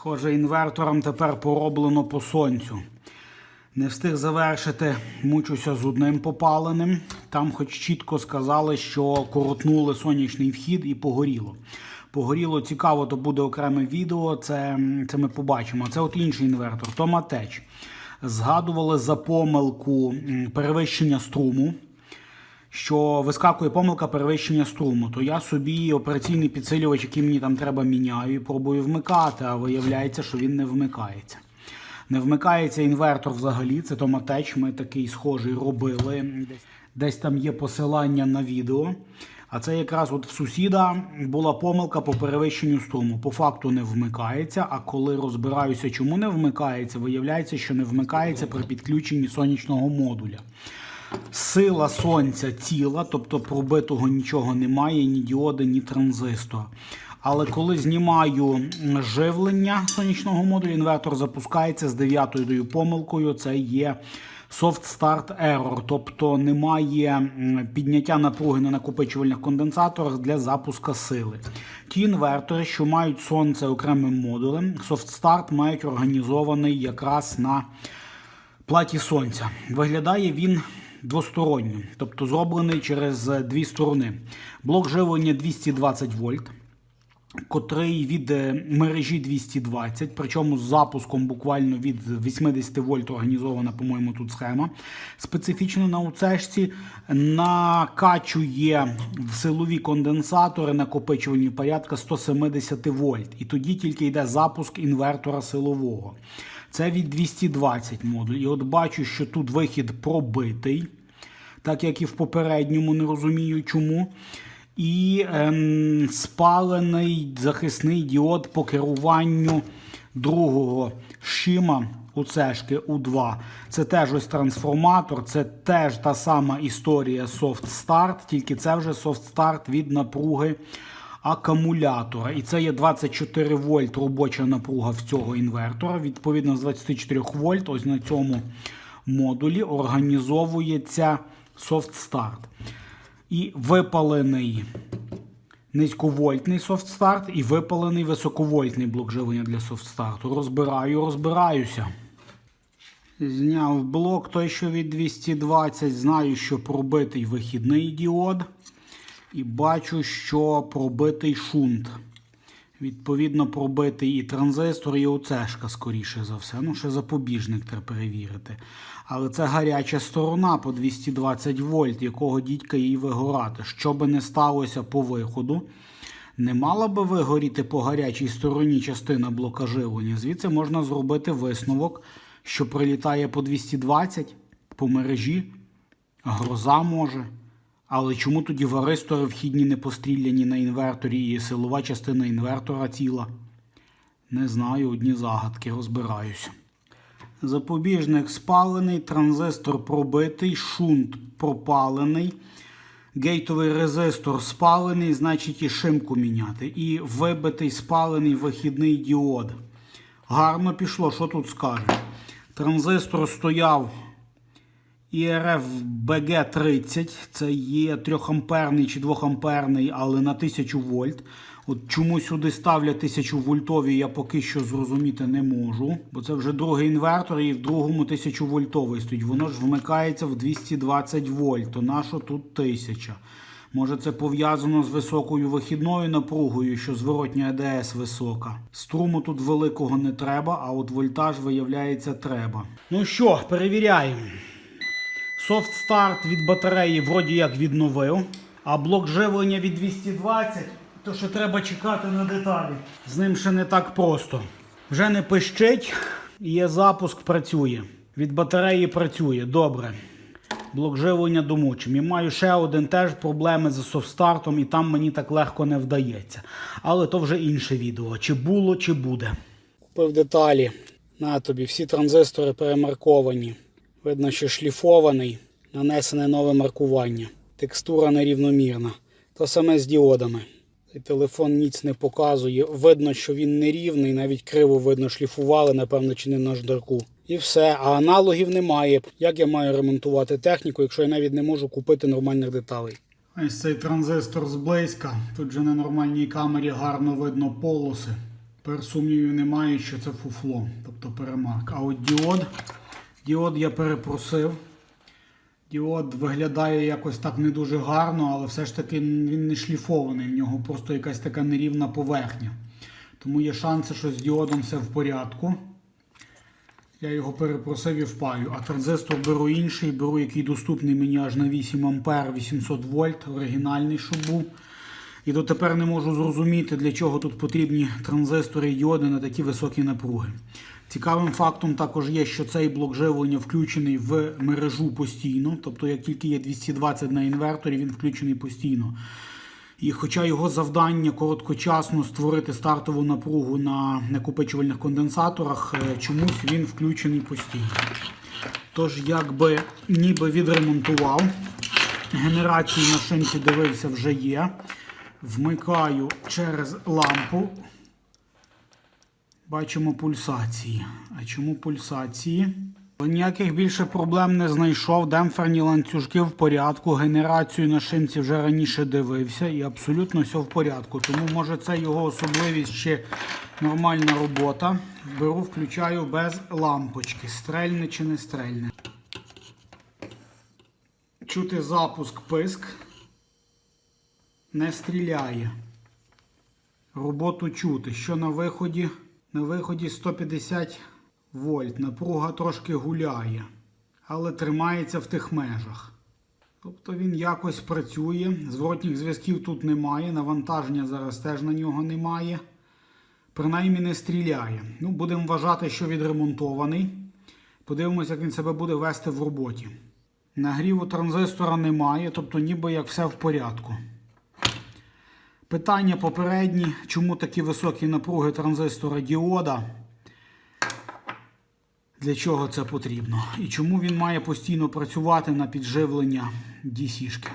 Схоже, інвертором тепер пороблено по сонцю. Не встиг завершити, мучуся з одним попаленим. Там, хоч чітко сказали, що коротнули сонячний вхід і погоріло. Погоріло цікаво, то буде окреме відео. Це, це ми побачимо. Це от інший інвертор, Томатеч. Згадували за помилку перевищення струму що вискакує помилка перевищення струму, то я собі операційний підсилювач, який мені там треба, міняю і пробую вмикати, а виявляється, що він не вмикається. Не вмикається інвертор взагалі, це томатеч, ми такий схожий робили. Десь, там є посилання на відео. А це якраз от в сусіда була помилка по перевищенню струму. По факту не вмикається. А коли розбираюся, чому не вмикається, виявляється, що не вмикається при підключенні сонячного модуля. Сила сонця ціла, тобто пробитого нічого немає, ні діоди, ні транзистора. Але коли знімаю живлення сонячного модуля, інвертор запускається з дев'ятою помилкою. Це є soft start error, тобто немає підняття напруги на накопичувальних конденсаторах для запуска сили. Ті інвертори, що мають сонце окремим модулем, soft start мають організований якраз на платі сонця. Виглядає він двосторонньо, тобто зроблений через е, дві сторони. Блок живлення 220 вольт, котрий від е, мережі 220, причому з запуском буквально від 80 вольт організована, по-моєму, тут схема. Специфічно на уцешці накачує в силові конденсатори накопичувальні порядка 170 вольт. І тоді тільки йде запуск інвертора силового. Це від 220 модуль. І от бачу, що тут вихід пробитий, так як і в попередньому, не розумію чому. І ем, спалений захисний діод по керуванню другого шима у цешки У2. Це теж ось трансформатор, це теж та сама історія Soft Start, тільки це вже Soft Start від напруги акумулятора. І це є 24 вольт робоча напруга в цього інвертора. Відповідно, з 24 вольт, ось на цьому модулі організовується Start. І випалений низьковольтний Start і випалений високовольтний блок живлення для Start. Розбираю, розбираюся. Зняв блок той, що від 220. Знаю, що пробитий вихідний діод. І бачу, що пробитий шунт. Відповідно, пробитий і транзистор, і оцешка, скоріше за все. Ну, ще запобіжник треба перевірити. Але це гаряча сторона по 220 вольт, якого дідька їй вигорати. Що би не сталося по виходу, не мала би вигоріти по гарячій стороні частина блока живлення. Звідси можна зробити висновок, що прилітає по 220 по мережі, гроза може. Але чому тоді варистори вхідні не постріляні на інверторі і силова частина інвертора ціла? Не знаю, одні загадки, розбираюся. Запобіжник спалений, транзистор пробитий, шунт пропалений, гейтовий резистор спалений, значить і шимку міняти. І вибитий спалений вихідний діод. Гарно пішло, що тут скаже? Транзистор стояв IRF BG30, це є 3-амперний чи 2-амперний, але на 1000 вольт. От чому сюди ставлять 1000 вольтові, я поки що зрозуміти не можу. Бо це вже другий інвертор і в другому 1000 вольтовий стоїть. Воно ж вмикається в 220 вольт. То нащо тут 1000? Може це пов'язано з високою вихідною напругою, що зворотня АДС висока. Струму тут великого не треба, а от вольтаж виявляється треба. Ну що, перевіряємо. Soft Start від батареї вроді як відновив, а блок живлення від 220, то що треба чекати на деталі. З ним ще не так просто. Вже не пищить, є запуск, працює. Від батареї працює. Добре. Блок живлення домучим. І маю ще один теж проблеми з софтстартом, і там мені так легко не вдається. Але то вже інше відео. Чи було, чи буде. Купив деталі. На тобі, всі транзистори перемарковані. Видно, що шліфований, нанесене нове маркування. Текстура нерівномірна. То саме з діодами. Цей телефон ніц не показує. Видно, що він нерівний, навіть криво видно, шліфували, напевно, чи не на ждарку. І все, а аналогів немає. Як я маю ремонтувати техніку, якщо я навіть не можу купити нормальних деталей? Ось цей транзистор зблизька. Тут же на нормальній камері гарно видно полоси. Тепер сумнівів немає, що це фуфло, тобто перемарк. А от діод, діод я перепросив. Діод виглядає якось так не дуже гарно, але все ж таки він не шліфований, в нього просто якась така нерівна поверхня. Тому є шанси, що з діодом все в порядку. Я його перепросив і впаю. А транзистор беру інший, беру який доступний мені аж на 8 А 800 вольт, оригінальний, щоб був. І дотепер не можу зрозуміти, для чого тут потрібні транзистори і діоди на такі високі напруги. Цікавим фактом також є, що цей блок живлення включений в мережу постійно. Тобто, як тільки є 220 на інверторі, він включений постійно. І хоча його завдання короткочасно створити стартову напругу на накопичувальних конденсаторах, е, чомусь він включений постійно. Тож, якби ніби відремонтував, генерації на шинці дивився вже є. Вмикаю через лампу. Бачимо пульсації. А чому пульсації? Ніяких більше проблем не знайшов. Демпферні ланцюжки в порядку. Генерацію на шинці вже раніше дивився і абсолютно все в порядку. Тому може це його особливість ще нормальна робота. Беру, включаю без лампочки. Стрельне чи не стрельне. Чути запуск писк. Не стріляє. Роботу чути. Що на виході? На виході 150 вольт. Напруга трошки гуляє, але тримається в тих межах. Тобто він якось працює. Зворотніх зв'язків тут немає. Навантаження зараз теж на нього немає. Принаймні не стріляє. Ну, Будемо вважати, що відремонтований. Подивимося, як він себе буде вести в роботі. Нагріву транзистора немає, тобто ніби як все в порядку. Питання попередні, чому такі високі напруги транзистора діода? Для чого це потрібно? І чому він має постійно працювати на підживлення DC-шки?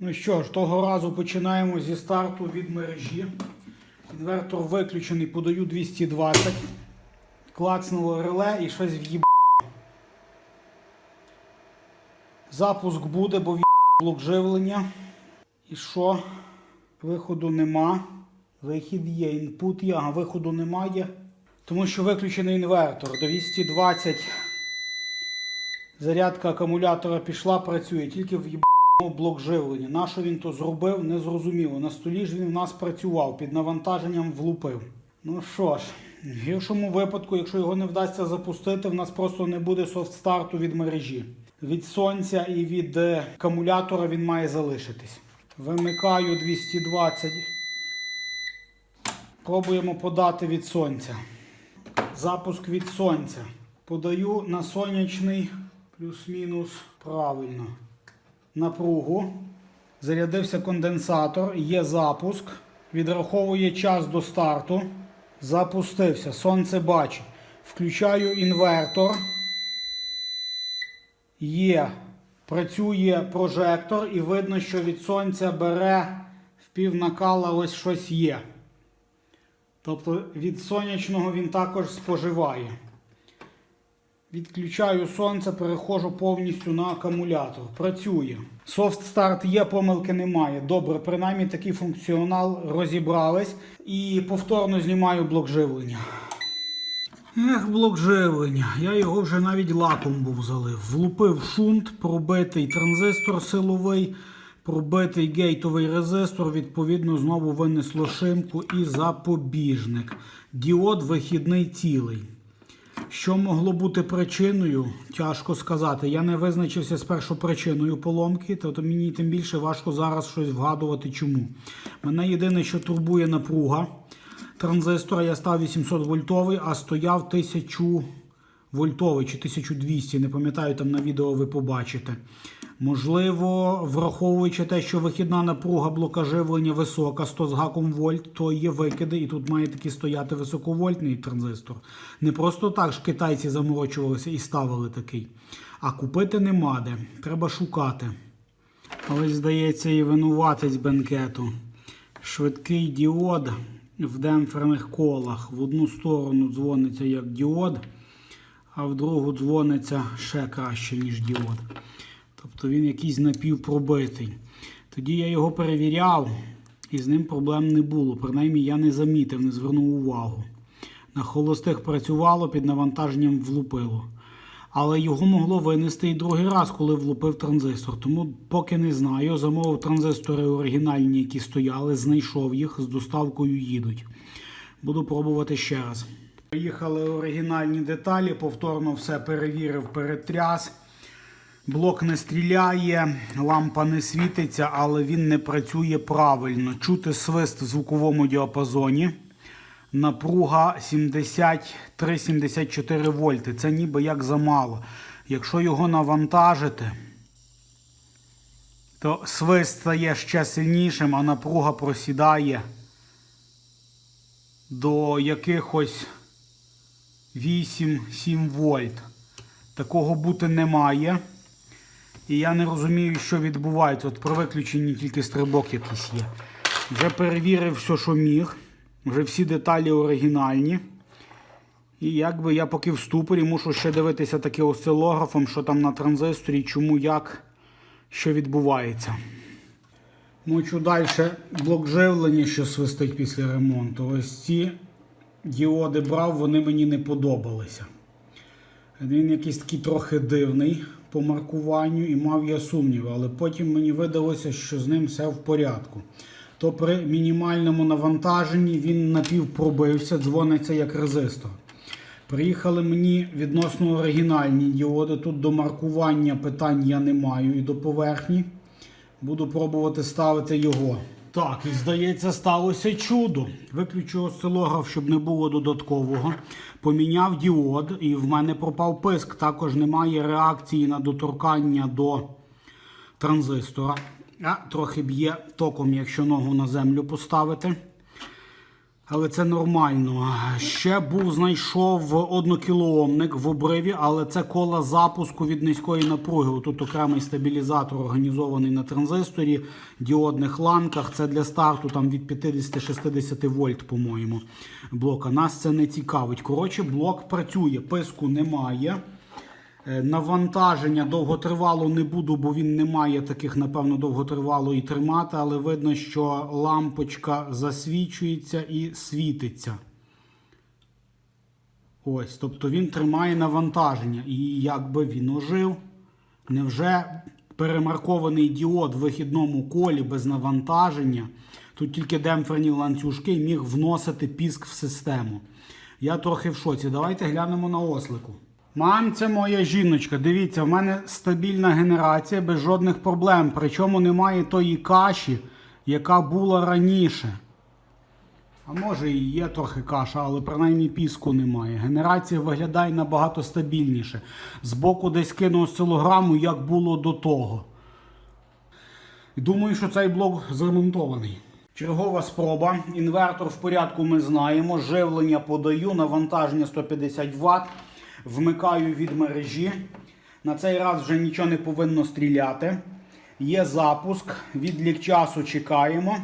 Ну що ж, того разу починаємо зі старту від мережі. Інвертор виключений, подаю 220. Клацнуло реле і щось в'їб. Запуск буде, бо в'їб блок живлення. І що? Виходу нема. Вихід є, інпут є, а виходу немає. Тому що виключений інвертор. 220 зарядка акумулятора пішла, працює, тільки в єбаному блок живлення. На що він то зробив, не зрозуміло. На столі ж він в нас працював, під навантаженням влупив. Ну що ж, в гіршому випадку, якщо його не вдасться запустити, в нас просто не буде софт-старту від мережі. Від сонця і від е, акумулятора він має залишитись. Вимикаю 220. Пробуємо подати від сонця. Запуск від сонця. Подаю на сонячний плюс-мінус правильно. Напругу. Зарядився конденсатор, є запуск. Відраховує час до старту. Запустився. Сонце бачить. Включаю інвертор. Є. Працює прожектор і видно, що від сонця бере в пів накала ось щось є. Тобто від сонячного він також споживає. Відключаю сонце, переходжу повністю на акумулятор. Працює. Софт старт є, помилки немає. Добре, принаймні такий функціонал розібрались. І повторно знімаю блок живлення. Ех, блок живлення. Я його вже навіть лаком був залив. Влупив шунт, пробитий транзистор силовий, пробитий гейтовий резистор. Відповідно, знову винесло шимку і запобіжник. Діод вихідний цілий. Що могло бути причиною, тяжко сказати. Я не визначився з першою причиною поломки, тобто мені тим більше важко зараз щось вгадувати чому. Мене єдине, що турбує напруга транзистора, я став 800 вольтовий, а стояв 1000 вольтовий чи 1200, не пам'ятаю, там на відео ви побачите. Можливо, враховуючи те, що вихідна напруга блока живлення висока, 100 з гаком вольт, то є викиди, і тут має таки стояти високовольтний транзистор. Не просто так ж китайці заморочувалися і ставили такий. А купити нема де. Треба шукати. Ось, здається, і винуватець бенкету. Швидкий діод в демпферних колах. В одну сторону дзвониться як діод, а в другу дзвониться ще краще, ніж діод. Тобто він якийсь напівпробитий. Тоді я його перевіряв. І з ним проблем не було. Принаймні я не замітив, не звернув увагу. На холостих працювало, під навантаженням влупило. Але його могло винести і другий раз, коли влупив транзистор. Тому поки не знаю. Замовив транзистори оригінальні, які стояли, знайшов їх, з доставкою їдуть. Буду пробувати ще раз. Приїхали оригінальні деталі, повторно все перевірив, перетряс. Блок не стріляє, лампа не світиться, але він не працює правильно. Чути свист в звуковому діапазоні. Напруга 73-74 вольти. Це ніби як замало. Якщо його навантажити, то свист стає ще сильнішим, а напруга просідає до якихось 8-7 вольт. Такого бути не має. І я не розумію, що відбувається. От при виключенні тільки стрибок якийсь є. Вже перевірив все, що міг. Вже всі деталі оригінальні. І якби я поки в ступорі мушу ще дивитися таки осцилографом, що там на транзисторі, чому, як, що відбувається. Мочу далі блок живлення, що свистить після ремонту. Ось ці діоди брав, вони мені не подобалися. Він якийсь такий трохи дивний по маркуванню і мав я сумніви, але потім мені видалося, що з ним все в порядку. То при мінімальному навантаженні він напівпробився, дзвониться як резистор. Приїхали мені відносно оригінальні діоди. Тут до маркування питань я не маю і до поверхні. Буду пробувати ставити його. Так, і здається, сталося чудо. Виключу осцилограф, щоб не було додаткового. Поміняв діод, і в мене пропав писк. Також немає реакції на доторкання до транзистора. А трохи б'є током, якщо ногу на землю поставити. Але це нормально. Ще був знайшов однокілоомник в обриві, але це кола запуску від низької напруги. Тут окремий стабілізатор організований на транзисторі, діодних ланках. Це для старту там від 50-60 вольт, по-моєму, блока. Нас це не цікавить. Коротше, блок працює, писку немає. Е, Навантаження довготривало не буду, бо він не має таких, напевно, довготривало і тримати, але видно, що лампочка засвічується і світиться. Ось, тобто він тримає навантаження. І якби він ожив, невже перемаркований діод в вихідному колі без навантаження, тут тільки демпферні ланцюжки міг вносити піск в систему. Я трохи в шоці. Давайте глянемо на ослику. Мам, це моя жіночка. Дивіться, в мене стабільна генерація без жодних проблем. Причому немає тої каші, яка була раніше. А може і є трохи каша, але принаймні піску немає. Генерація виглядає набагато стабільніше. Збоку десь кину осцилограму, як було до того. Думаю, що цей блок зремонтований. Чергова спроба. Інвертор в порядку ми знаємо. Живлення подаю, навантаження 150 Вт. Вмикаю від мережі. На цей раз вже нічого не повинно стріляти. Є запуск. Відлік часу чекаємо.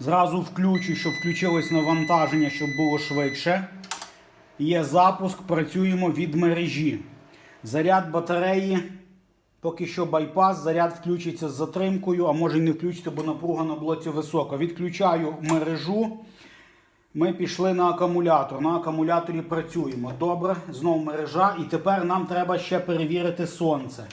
Зразу включу, щоб включилось навантаження, щоб було швидше. Є запуск, працюємо від мережі. Заряд батареї. Поки що байпас, заряд включиться з затримкою, а може й не включиться, бо напруга на блоці висока. Відключаю мережу. Ми пішли на акумулятор. На акумуляторі працюємо. Добре, знову мережа. І тепер нам треба ще перевірити сонце.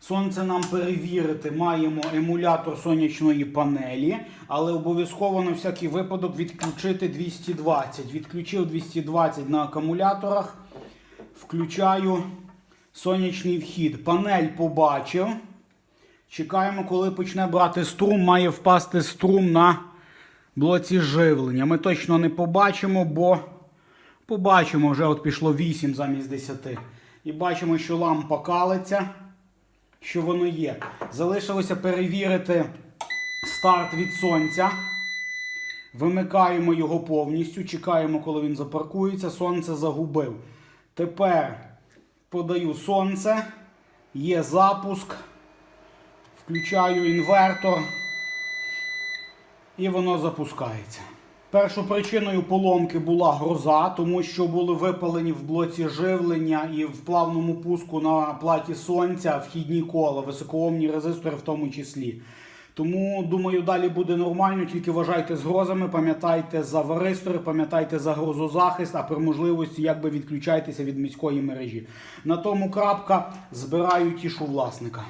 Сонце нам перевірити маємо емулятор сонячної панелі, але обов'язково на всякий випадок відключити 220. Відключив 220 на акумуляторах. Включаю сонячний вхід. Панель побачив. Чекаємо, коли почне брати струм. Має впасти струм на блоці живлення. Ми точно не побачимо, бо побачимо, вже от пішло 8 замість 10. І бачимо, що лампа калиться, що воно є. Залишилося перевірити старт від сонця. Вимикаємо його повністю, чекаємо, коли він запаркується. Сонце загубив. Тепер подаю сонце, є запуск, включаю інвертор і воно запускається. Першою причиною поломки була гроза, тому що були випалені в блоці живлення і в плавному пуску на платі сонця вхідні кола, високоомні резистори в тому числі. Тому думаю, далі буде нормально. Тільки вважайте з грозами, пам'ятайте за варистори, пам'ятайте за грозозахист, а при можливості якби відключайтеся від міської мережі. На тому крапка збираю тішу власника.